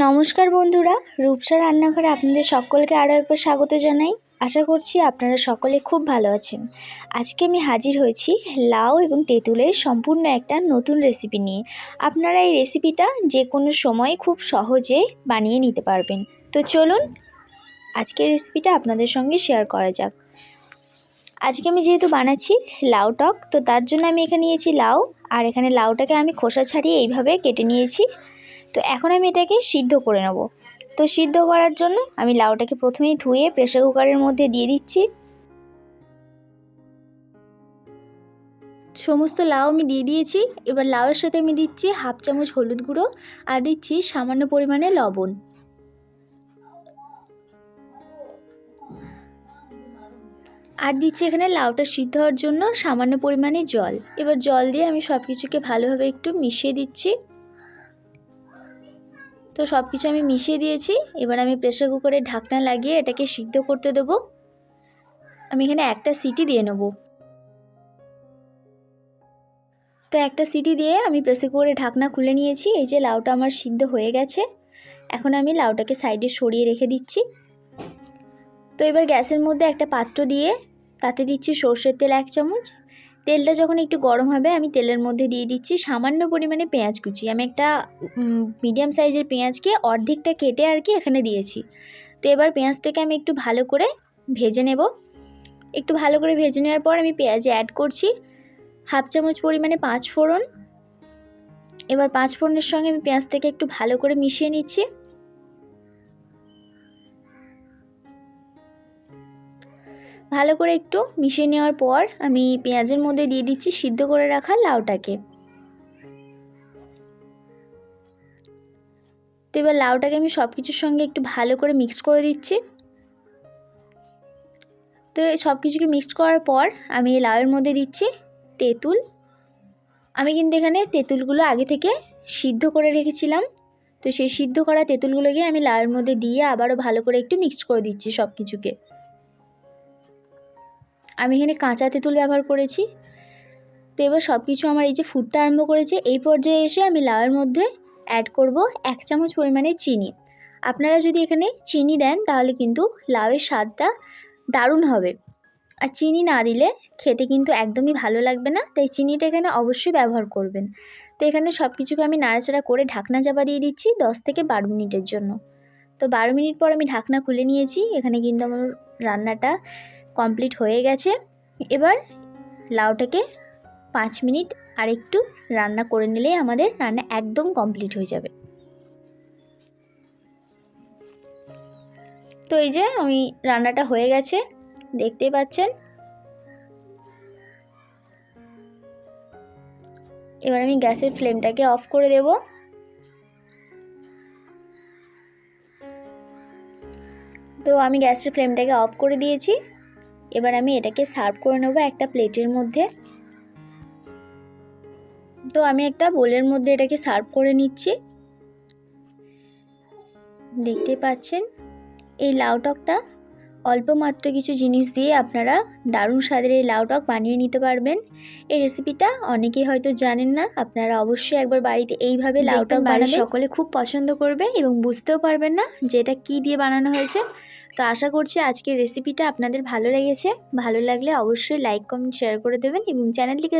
নমস্কার বন্ধুরা, রূপসা রান্নাঘরে আপনাদের সকলকে আরও একবার স্বাগত জানাই। আশা করছি আপনারা সকলে খুব ভালো আছেন। আজকে আমি হাজির হয়েছি লাউ এবং তেঁতুলের সম্পূর্ণ একটা নতুন রেসিপি নিয়ে। আপনারা এই রেসিপিটা যে কোনো সময় খুব সহজে বানিয়ে নিতে পারবেন। তো চলুন, আজকের রেসিপিটা আপনাদের সঙ্গে শেয়ার করা যাক। আজকে আমি যেহেতু বানাচ্ছি লাউ টক, তো তার জন্য আমি এখানে নিয়েছি লাউ। আর এখানে লাউটাকে আমি খোসা ছাড়িয়ে এইভাবে কেটে নিয়েছি। তো এখন আমি এটাকে সিদ্ধ করে নেব। তো সিদ্ধ করার জন্য আমি লাউটাকে প্রথমেই ধুয়ে প্রেশার কুকারের মধ্যে দিয়ে দিচ্ছি। সমস্ত লাউ আমি দিয়ে দিয়েছি। এবার লাউয়ের সাথে আমি দিচ্ছি হাফ চামচ হলুদ গুঁড়ো আর দিচ্ছি সামান্য পরিমাণে লবণ। আর দিচ্ছি এখানে লাউটা সিদ্ধ হওয়ার জন্য সামান্য পরিমাণে জল। এবার জল দিয়ে আমি সব কিছুকে ভালোভাবে একটু মিশিয়ে দিচ্ছি। তো সব কিছু আমি মিশিয়ে দিয়েছি। এবার আমি প্রেশার কুকারে ঢাকনা লাগিয়ে এটাকে সিদ্ধ করতে দেবো। আমি এখানে একটা সিটি দিয়ে নেব। তো একটা সিটি দিয়ে আমি প্রেসার কুকারে ঢাকনা খুলে নিয়েছি। এই যে লাউটা আমার সিদ্ধ হয়ে গেছে। এখন আমি লাউটাকে সাইডে সরিয়ে রেখে দিচ্ছি। তো এবার গ্যাসের মধ্যে একটা পাত্র দিয়ে তাতে দিচ্ছি সর্ষের তেল এক চামচ তেলটা যখন একটু গরম হবে, আমি তেলের মধ্যে দিয়ে দিচ্ছি সামান্য পরিমাণে পেঁয়াজ কুচি। আমি একটা মিডিয়াম সাইজের পেঁয়াজকে অর্ধেকটা কেটে আর কি এখানে দিয়েছি। তো এবার পেঁয়াজটাকে আমি একটু ভালো করে ভেজে নেব। একটু ভালো করে ভেজে নেওয়ার পর আমি পেঁয়াজে অ্যাড করছি। হাফ চামচ পরিমাণে পাঁচ ফোড়ন এবার পাঁচ ফোড়নের সঙ্গে আমি পেঁয়াজটাকে একটু ভালো করে মিশিয়ে নিচ্ছি। ভালো করে একটু মিশিয়ে নেওয়ার পর আমি পেঁয়াজের মধ্যে দিয়ে দিচ্ছি সিদ্ধ করে রাখা লাউটাকে। তো এবার লাউটাকে আমি সব কিছুর সঙ্গে একটু ভালো করে মিক্সড করে দিচ্ছি। তো সব কিছুকে মিক্সড করার পর আমি লাউয়ের মধ্যে দিচ্ছি তেঁতুল। আমি কিন্তু এখানে তেঁতুলগুলো আগে থেকে সিদ্ধ করে রেখেছিলাম। তো সেই সিদ্ধ করা তেঁতুলগুলোকে আমি লাউয়ের মধ্যে দিয়ে আবারও ভালো করে একটু মিক্সড করে দিচ্ছি সব কিছুকে আমি এখানে কাঁচা তেঁতুল ব্যবহার করেছি। তো এবার সব কিছু আমার এই যে ফুটতে আরম্ভ করেছে, এই পর্যায়ে এসে আমি লাউয়ের মধ্যে অ্যাড করব এক চামচ পরিমাণে চিনি। আপনারা যদি এখানে চিনি দেন, তাহলে কিন্তু লাউয়ের স্বাদটা দারুণ হবে। আর চিনি না দিলে খেতে কিন্তু একদমই ভালো লাগবে না, তাই চিনিটা এখানে অবশ্যই ব্যবহার করবেন। তো এখানে সব কিছুকে আমি নাড়াচাড়া করে ঢাকনা চাপা দিয়ে দিচ্ছি দশ থেকে বারো মিনিটের জন্য। তো বারো মিনিট পর আমি ঢাকনা খুলে নিয়েছি, এখানে কিন্তু আমার রান্নাটা কমপ্লিট হয়ে গেছে। এবার লাউটাকে পাঁচ মিনিট আর একটু রান্না করে নিলেই আমাদের রান্না একদম কমপ্লিট হয়ে যাবে। তো এই যে আমি রান্নাটা হয়ে গেছে, দেখতেই পাচ্ছেন। এবার আমি গ্যাসের ফ্লেমটাকে অফ করে দেব। তো আমি গ্যাসের ফ্লেমটাকে অফ করে দিয়েছি। এবার আমি এটাকে সার্ভ করে নেব একটা প্লেটের মধ্যে। তো আমি একটা বোলের মধ্যে এটাকে সার্ভ করে নিচ্ছি। দেখতে পাচ্ছেন? এই লাউ টকটা অল্প মাত্র কিছু জিনিস দিয়ে আপনারা দারুণ স্বাদের এই লাউ টক বানিয়ে নিতে পারবেন। এই রেসিপিটা অনেকেই হয়তো জানেন না আপনারা অবশ্যই একবার বাড়িতে এইভাবে লাউ টক বানাবেন। সকলে খুব পছন্দ করবে এবং বুঝতেও পারবেন না যে এটা কী দিয়ে বানানো হয়েছে। তো আশা করছি আজকের রেসিপিটা আপনাদের ভালো লেগেছে। ভালো লাগলে অবশ্যই লাইক কমেন্ট শেয়ার করে দেবেন এবং চ্যানেলটিকে